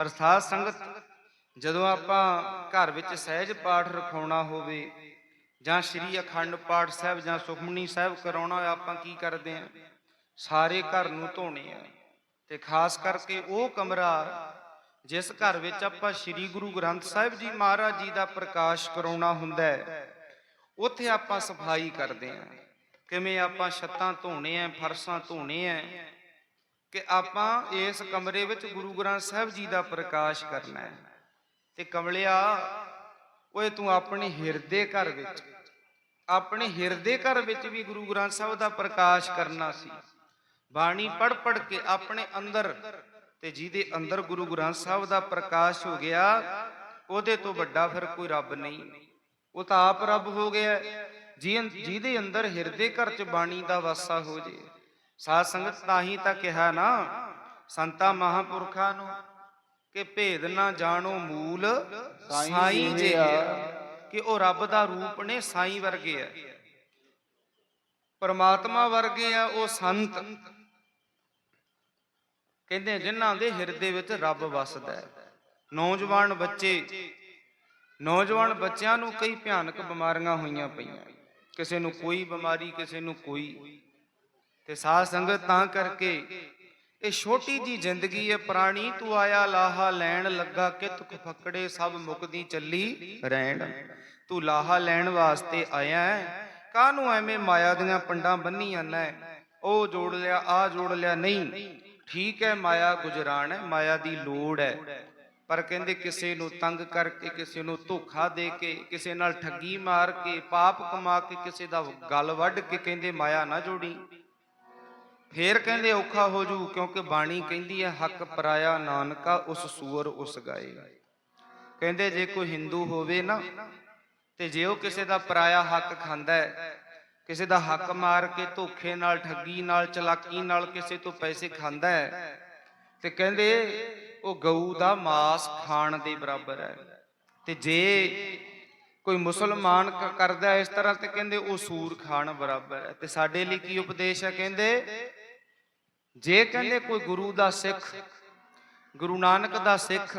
ਪਰ ਸੰਗਤ, ਜਦੋਂ ਆਪਾਂ ਘਰ ਵਿੱਚ ਸਹਿਜ ਪਾਠ ਰਖਾਉਣਾ ਹੋਵੇ ਜਾਂ ਸ੍ਰੀ ਅਖੰਡ ਪਾਠ ਸਾਹਿਬ ਜਾਂ ਸੁਖਮਨੀ ਸਾਹਿਬ ਕਰਾਉਣਾ ਹੋਇਆ, ਆਪਾਂ ਕੀ ਕਰਦੇ ਆਂ ਸਾਰੇ ਘਰ ਨੂੰ ਧੋਣੇ ਆ। ਤੇ ਖਾਸ ਕਰਕੇ ਉਹ ਕਮਰਾ ਜਿਸ ਘਰ ਵਿੱਚ ਆਪਾਂ ਸ੍ਰੀ ਗੁਰੂ ਗ੍ਰੰਥ ਸਾਹਿਬ ਜੀ ਮਹਾਰਾਜ ਜੀ ਦਾ ਪ੍ਰਕਾਸ਼ ਕਰਾਉਣਾ ਹੁੰਦਾ ਹੈ, ਉੱਥੇ ਆਪਾਂ ਸਫ਼ਾਈ ਕਰਦੇ ਆਂ ਕਿਵੇਂ ਆਪਾਂ ਛੱਤਾਂ ਧੋਣੇ ਆ, ਫਰਸ਼ਾਂ ਧੋਣੇ ਆ ਕਿ ਆਪਾਂ ਇਸ ਕਮਰੇ ਵਿੱਚ ਗੁਰੂ ਗ੍ਰੰਥ ਸਾਹਿਬ ਜੀ ਦਾ ਪ੍ਰਕਾਸ਼ ਕਰਨਾ ਹੈ। ਤੇ ਕਮਲਿਆ, ਓਏ ਤੂੰ ਆਪਣੇ ਹਿਰਦੇ ਘਰ ਵਿੱਚ, ਆਪਣੇ ਹਿਰਦੇ ਘਰ ਵਿੱਚ ਵੀ ਗੁਰੂ ਗ੍ਰੰਥ ਸਾਹਿਬ ਦਾ ਪ੍ਰਕਾਸ਼ ਕਰਨਾ ਸੀ। ਬਾਣੀ ਪੜ ਪੜ ਕੇ ਆਪਣੇ ਅੰਦਰ ਤੇ ਜਿਹਦੇ ਅੰਦਰ ਗੁਰੂ ਗ੍ਰੰਥ ਸਾਹਿਬ ਦਾ ਪ੍ਰਕਾਸ਼ ਹੋ ਗਿਆ, ਉਹਦੇ ਤੋਂ ਵੱਡਾ ਫਿਰ ਕੋਈ ਰੱਬ ਨਹੀਂ। ਉਹ ਤਾਂ ਆਪ ਰੱਬ ਹੋ ਗਿਆ। ਜੀ ਜਿਹਦੇ ਅੰਦਰ ਹਿਰਦੇ ਘਰ ਚ ਬਾਣੀ ਦਾ ਵਾਸਾ ਹੋ ਜੇ। ਸਾਧ ਸੰਗਤ ਤਾਂ ਹੀ ਤਾਂ ਕਿਹਾ ਨਾ ਸੰਤਾ ਮਹਾਪੁਰਖਾਂ ਨੂੰ ਕਿ ਭੇਦ ਨਾ ਜਾਣੋ ਮੂਲ ਸਾਈਂ ਜੇ ਕਿ ਉਹ ਰੱਬ ਦਾ ਰੂਪ ਨੇ ਸਾਈਂ ਵਰਗੇ ਆ। ਪਰਮਾਤਮਾ ਵਰਗੇ ਆ ਉਹ ਸੰਤ। ਕਹਿੰਦੇ ਜਿਨ੍ਹਾਂ ਦੇ ਹਿਰਦੇ ਵਿੱਚ ਰੱਬ ਵਸਦਾ ਹੈ। ਨੌਜਵਾਨ ਬੱਚੇ ਨੌਜਵਾਨ ਬੱਚਿਆਂ ਨੂੰ ਕਈ ਭਿਆਨਕ ਬਿਮਾਰੀਆਂ ਹੋਈਆਂ ਪਈਆਂ। ਕਿਸੇ ਨੂੰ ਕੋਈ ਬਿਮਾਰੀ ਕਿਸੇ ਨੂੰ ਕੋਈ। ਤੇ ਸਾਧ ਸੰਗਤ ਤਾਂ ਕਰਕੇ ਇਹ ਛੋਟੀ ਜੀ ਜ਼ਿੰਦਗੀ ਹੈ, ਪ੍ਰਾਣੀ ਤੂੰ ਆਇਆ ਲਾਹਾ ਲੈਣ ਲੱਗਾ ਕਿਤ ਫੱਕੜੇ ਸਭ ਮੁਕਦੀ ਚੱਲੀ ਰਹਿਣ। ਤੂੰ ਲਾਹਾ ਲੈਣ ਵਾਸਤੇ ਆਇਆ ਹੈ, ਕਾਹਨੂੰ ਐਵੇਂ ਮਾਇਆ ਦੀਆਂ ਪੰਡਾਂ ਬੰਨੀਆਂ ਨਾ? ਉਹ ਜੋੜ ਲਿਆ, ਆ ਜੋੜ ਲਿਆ, ਨਹੀਂ, ਠੀਕ ਹੈ ਮਾਇਆ ਗੁਜ਼ਰਾਣ ਹੈ, ਮਾਇਆ ਦੀ ਲੋੜ ਹੈ। ਪਰ ਕਹਿੰਦੇ ਕਿਸੇ ਨੂੰ ਤੰਗ ਕਰਕੇ, ਕਿਸੇ ਨੂੰ ਧੋਖਾ ਦੇ ਕੇ, ਕਿਸੇ ਨਾਲ ਠੱਗੀ ਮਾਰ ਕੇ, ਪਾਪ ਕਮਾ ਕੇ, ਕਿਸੇ ਦਾ ਗਲ ਵੱਢ ਕੇ ਕਹਿੰਦੇ ਮਾਇਆ ਨਾ ਜੋੜੀ। ਫੇਰ ਕਹਿੰਦੇ ਔਖਾ ਹੋ ਜੂ, ਕਿਉਂਕਿ ਬਾਣੀ ਕਹਿੰਦੀ ਹੈ, ਹੱਕ ਪਰਾਇਆ ਨਾਨਕਾ, ਉਸ ਸੂਰ ਉਸ ਗਾਏ। ਕਹਿੰਦੇ ਜੇ ਕੋਈ ਹਿੰਦੂ ਹੋਵੇ ਨਾ, ਤੇ ਜੇ ਉਹ ਕਿਸੇ ਦਾ ਪਰਾਇਆ ਹੱਕ ਖਾਂਦਾ ਹੈ, ਕਿਸੇ ਦਾ ਹੱਕ ਮਾਰ ਕੇ ਧੋਖੇ ਨਾਲ, ਠੱਗੀ ਨਾਲ, ਚਲਾਕੀ ਨਾਲ ਕਿਸੇ ਤੋਂ ਪੈਸੇ ਖਾਂਦਾ ਹੈ, ਤੇ ਕਹਿੰਦੇ ਉਹ ਗਊ ਦਾ ਮਾਸ ਖਾਣ ਦੇ ਬਰਾਬਰ ਹੈ। ਤੇ ਜੇ ਕੋਈ ਮੁਸਲਮਾਨ ਕਰਦਾ ਇਸ ਤਰ੍ਹਾਂ, ਤੇ ਕਹਿੰਦੇ ਉਹ ਸੂਰ ਖਾਣ ਬਰਾਬਰ ਹੈ। ਤੇ ਸਾਡੇ ਲਈ ਕੀ ਉਪਦੇਸ਼ ਹੈ? ਕਹਿੰਦੇ ਜੇ ਕਹਿੰਦੇ ਕੋਈ ਗੁਰੂ ਦਾ ਸਿੱਖ, ਗੁਰੂ ਨਾਨਕ ਦਾ ਸਿੱਖ,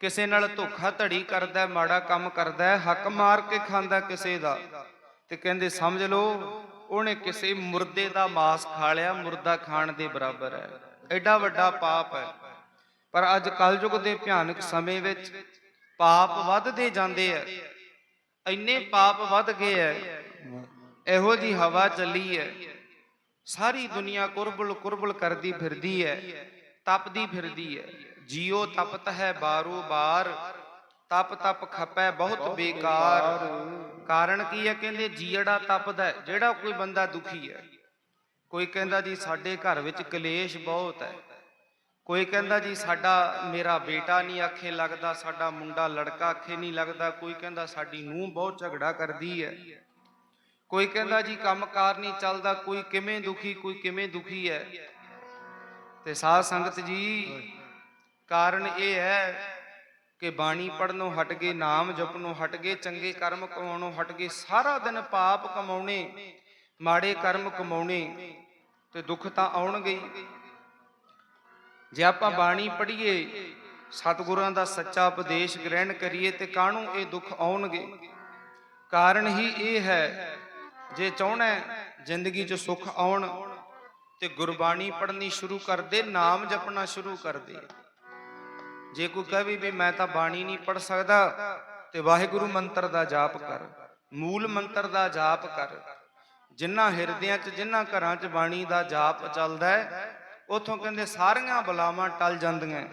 ਕਿਸੇ ਨਾਲ ਧੋਖਾ ਧੜੀ ਕਰਦਾ, ਮਾੜਾ ਕੰਮ ਕਰਦਾ, ਹੱਕ ਮਾਰ ਕੇ ਖਾਂਦਾ ਕਿਸੇ ਦਾ, ਤੇ ਕਹਿੰਦੇ ਸਮਝ ਲਓ, ਉਹਨੇ ਕਿਸੇ ਮੁਰਦੇ ਦਾ ਮਾਸ ਖਾ ਲਿਆ, ਮੁਰਦਾ ਖਾਣ ਦੇ ਬਰਾਬਰ ਹੈ। ਐਡਾ ਵੱਡਾ ਪਾਪ ਹੈ। ਪਰ ਅੱਜ ਕਲਯੁਗ ਦੇ ਭਿਆਨਕ ਸਮੇਂ ਵਿੱਚ ਪਾਪ ਵੱਧਦੇ ਜਾਂਦੇ ਆ। ਇੰਨੇ ਪਾਪ ਵੱਧ ਗਏ ਐ ਇਹੋ ਜੀ ਹਵਾ ਚੱਲੀ ਐ ਸਾਰੀ ਦੁਨੀਆ ਕੁਰਬਲ ਕੁਰਬਲ ਕਰਦੀ ਫਿਰਦੀ ਹੈ ਤਪਦੀ ਫਿਰਦੀ ਹੈ। ਜੀਓ ਤਪਤ ਹੈ ਬਾਰੋ ਬਾਰ ਤਪ ਤਪ ਖਪੈ ਬਹੁਤ ਬੇਕਾਰ। ਕਾਰਨ ਕੀ ਹੈ? ਕਹਿੰਦੇ ਜੀੜਾ ਤਪਦਾ ਹੈ, ਜਿਹੜਾ ਕੋਈ ਬੰਦਾ ਦੁਖੀ ਹੈ। ਕੋਈ ਕਹਿੰਦਾ ਜੀ ਸਾਡੇ ਘਰ ਵਿੱਚ ਕਲੇਸ਼ ਬਹੁਤ ਹੈ। ਕੋਈ ਕਹਿੰਦਾ ਜੀ ਸਾਡਾ ਮੇਰਾ ਬੇਟਾ ਨਹੀਂ ਆਖੇ ਲੱਗਦਾ ਸਾਡਾ ਮੁੰਡਾ ਲੜਕਾ ਆਖੇ ਨਹੀਂ ਲੱਗਦਾ। ਕੋਈ ਕਹਿੰਦਾ ਸਾਡੀ ਨੂੰਹ ਬਹੁਤ ਝਗੜਾ ਕਰਦੀ ਹੈ। ਕੋਈ ਕਹਿੰਦਾ ਜੀ ਕੰਮਕਾਰ ਨਹੀਂ ਚੱਲਦਾ, ਕੋਈ ਕਿਵੇਂ ਦੁਖੀ, ਕੋਈ ਕਿਵੇਂ ਦੁਖੀ ਹੈ? ਤੇ ਸਾਧ ਸੰਗਤ ਜੀ, ਕਾਰਨ ਇਹ ਹੈ ਕਿ ਬਾਣੀ ਪੜਨੋਂ ਹਟ ਗਏ, ਨਾਮ ਜਪਣੋਂ ਹਟ ਗਏ, ਚੰਗੇ ਕਰਮ ਕਮਾਉਣੋਂ ਹਟ ਗਏ, ਸਾਰਾ ਦਿਨ ਪਾਪ ਕਮਾਉਣੇ, ਮਾੜੇ ਕਰਮ ਕਮਾਉਣੇ ਤੇ ਦੁੱਖ ਤਾਂ ਆਉਣਗੇ ਹੀ। ਜੇ ਆਪਾਂ ਬਾਣੀ ਪੜ੍ਹੀਏ, ਸਤਿਗੁਰਾਂ ਦਾ ਸੱਚਾ ਉਪਦੇਸ਼ ਗ੍ਰਹਿਣ ਕਰੀਏ ਤੇ ਕਾਹਨੂੰ ਇਹ ਦੁੱਖ ਆਉਣਗੇ? ਕਾਰਨ ਹੀ ਇਹ ਹੈ ਜੇ ਚਾਹਣਾ ਜ਼ਿੰਦਗੀ 'ਚ ਸੁੱਖ ਆਉਣ ਤੇ ਗੁਰਬਾਣੀ ਪੜ੍ਹਨੀ ਸ਼ੁਰੂ ਕਰ ਦੇ, ਨਾਮ ਜਪਣਾ ਸ਼ੁਰੂ ਕਰ ਦੇ। ਜੇ ਕੋਈ ਕਹੇ ਵੀ ਮੈਂ ਤਾਂ ਬਾਣੀ ਨਹੀਂ ਪੜ ਸਕਦਾ, ਤੇ ਵਾਹਿਗੁਰੂ ਮੰਤਰ ਦਾ ਜਾਪ ਕਰ, ਮੂਲ ਮੰਤਰ ਦਾ ਜਾਪ ਕਰ। ਜਿਨ੍ਹਾਂ ਹਿਰਦਿਆਂ 'ਚ ਜਿਨ੍ਹਾਂ ਘਰਾਂ 'ਚ ਬਾਣੀ ਦਾ ਜਾਪ ਚੱਲਦਾ ਹੈ, ਉਥੋਂ ਕਹਿੰਦੇ ਸਾਰੀਆਂ ਬਲਾਵਾਂ ਟਲ ਜਾਂਦੀਆਂ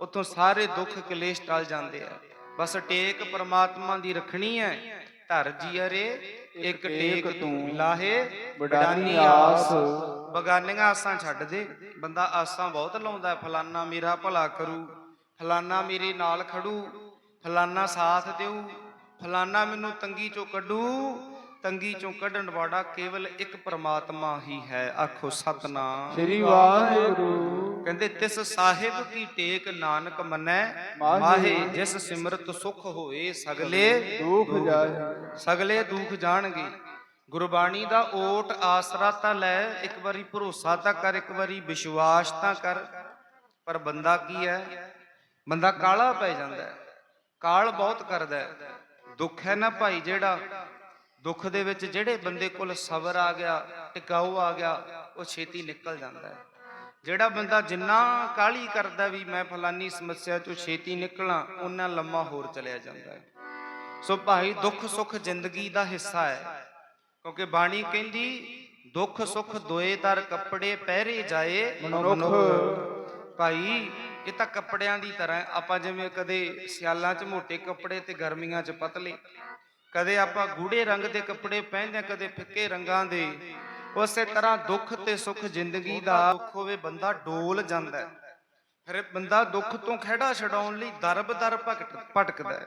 ਉਥੋਂ ਸਾਰੇ ਦੁੱਖ ਕਲੇਸ਼ ਟਲ ਜਾਂਦੇ ਆ ਬਸ ਟੇਕ ਪ੍ਰਮਾਤਮਾ ਦੀ ਰੱਖਣੀ ਹੈ, ਧਰ ਜੀ ਅਰੇ ਇੱਕ ਟੇਕ ਤੂੰ ਲਾਹੇ ਵਡਾਨੀ ਆਸ। ਬਗਾਨੀਆਂ ਆਸਾਂ ਛੱਡ ਦੇ। ਬੰਦਾ ਆਸਾਂ ਬਹੁਤ ਲਾਉਂਦਾ ਫਲਾਨਾ ਮੇਰਾ ਭਲਾ ਕਰੂ। ਫਲਾਨਾ ਮੇਰੇ ਨਾਲ ਖੜੂ। ਫਲਾਨਾ ਸਾਥ ਦੇਊ। ਫਲਾਨਾ ਮੈਨੂੰ ਤੰਗੀ ਚੋਂ ਕੱਢੂ। ਤੰਗੀ ਚੋਂ ਕੱਢਣ ਵਾਲਾ ਕੇਵਲ ਇੱਕ ਪ੍ਰਮਾਤਮਾ ਹੀ ਹੈ। ਆਖੋ ਸਤਨਾਮ। ਸ੍ਰੀ ਵਾਹਿਗੁਰੂ। ਕਹਿੰਦੇ ਤਿਸ ਸਾਹਿਬ ਕੀ ਟੇਕ ਨਾਨਕ ਮੰਨੈ ਮਾਹੇ। ਜਿਸ ਸਿਮਰਤ ਸੁਖ ਹੋਏ ਸਗਲੇ ਦੁਖ। ਜਾਏ। ਸਗਲੇ ਦੁੱਖ ਜਾਣਗੇ। ਗੁਰਬਾਣੀ ਦਾ ਓਟ ਆਸਰਾ ਤਾਂ ਲੈ ਇੱਕ ਵਾਰੀ ਭਰੋਸਾ ਤਾਂ ਕਰ ਇੱਕ ਵਾਰੀ ਵਿਸ਼ਵਾਸ ਤਾਂ ਕਰ। ਪਰ ਬੰਦਾ ਕੀ ਹੈ? ਬੰਦਾ ਕਾਲਾ ਪੈ ਜਾਂਦਾ ਹੈ। ਕਾਲ ਬਹੁਤ ਕਰਦਾ ਹੈ। ਦੁੱਖ ਹੈ ਨਾ ਭਾਈ ਜਿਹੜਾ? ਦੁੱਖ ਦੇ ਵਿੱਚ ਜਿਹੜੇ ਬੰਦੇ ਕੋਲ ਸਬਰ ਆ ਗਿਆ, ਟਿਕਾਊ ਆ ਗਿਆ, ਉਹ ਛੇਤੀ ਨਿਕਲ ਜਾਂਦਾ ਹੈ। ਜਿਹੜਾ ਬੰਦਾ ਜਿੰਨਾ ਕਾਲੀ ਕਰਦਾ ਵੀ ਮੈਂ ਫਲਾਨੀ ਸਮੱਸਿਆ ਚੋਂ ਛੇਤੀ ਨਿਕਲਾਂ ਉਹਨਾਂ ਲੰਮਾ ਹੋਰ ਚਲਿਆ ਜਾਂਦਾ ਹੈ। ਸੋ ਭਾਈ, ਦੁੱਖ ਸੁੱਖ ਜ਼ਿੰਦਗੀ ਦਾ ਹਿੱਸਾ ਹੈ। ਕਿਉਂਕਿ ਬਾਣੀ ਕਹਿੰਦੀ, ਦੁੱਖ ਸੁੱਖ ਦੋਏ ਤਰ ਕੱਪੜੇ ਪਹਿਰੇ ਜਾਏ ਮਨੁੱਖ। ਭਾਈ, ਇਹ ਤਾਂ ਕੱਪੜਿਆਂ ਦੀ ਤਰ੍ਹਾਂ ਆਪਾਂ ਜਿਵੇਂ ਕਦੇ ਸਿਆਲਾਂ 'ਚ ਮੋਟੇ ਕੱਪੜੇ ਤੇ ਗਰਮੀਆਂ 'ਚ ਪਤਲੇ ਕਦੇ ਆਪਾਂ ਗੂੜੇ ਰੰਗ ਦੇ ਕੱਪੜੇ ਪਹਿਨਦੇ ਹਾਂ, ਕਦੇ ਫਿੱਕੇ ਰੰਗਾਂ ਦੇ। ਉਸੇ ਤਰ੍ਹਾਂ ਦੁੱਖ ਤੇ ਸੁੱਖ ਜ਼ਿੰਦਗੀ ਦਾ ਦੁੱਖ ਹੋਵੇ ਬੰਦਾ ਡੋਲ ਜਾਂਦਾ ਹੈ। ਫਿਰ ਬੰਦਾ ਦੁੱਖ ਤੋਂ ਖਿਹੜਾ ਛਡਾਉਣ ਲਈ ਦਰਬ ਦਰ ਭਟਕ ਭਟਕਦਾ ਹੈ।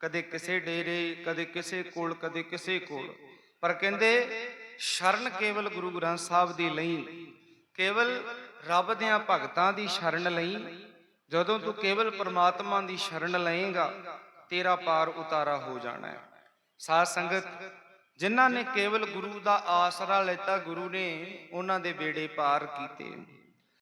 ਕਦੇ ਕਿਸੇ ਡੇਰੇ ਕਦੇ ਕਿਸੇ ਕੋਲ ਕਦੇ ਕਿਸੇ ਕੋਲ। ਪਰ ਕਹਿੰਦੇ ਸ਼ਰਨ ਕੇਵਲ ਗੁਰੂ ਗ੍ਰੰਥ ਸਾਹਿਬ ਦੀ ਲਈ। ਕੇਵਲ ਰੱਬ ਦਿਆਂ ਭਗਤਾਂ ਦੀ ਸ਼ਰਨ ਲਈ। ਜਦੋਂ ਤੂੰ ਕੇਵਲ ਪ੍ਰਮਾਤਮਾ ਦੀ ਸ਼ਰਨ ਲਏਗਾ ਤੇਰਾ ਪਾਰ ਉਤਾਰਾ ਹੋ ਜਾਣਾ ਹੈ। ਸਾਧ ਸੰਗਤ, ਜਿਨ੍ਹਾਂ ਨੇ ਕੇਵਲ ਗੁਰੂ ਦਾ ਆਸਰਾ ਲੈਤਾ, ਗੁਰੂ ਨੇ ਉਹਨਾਂ ਦੇ ਬੇੜੇ ਪਾਰ ਕੀਤੇ।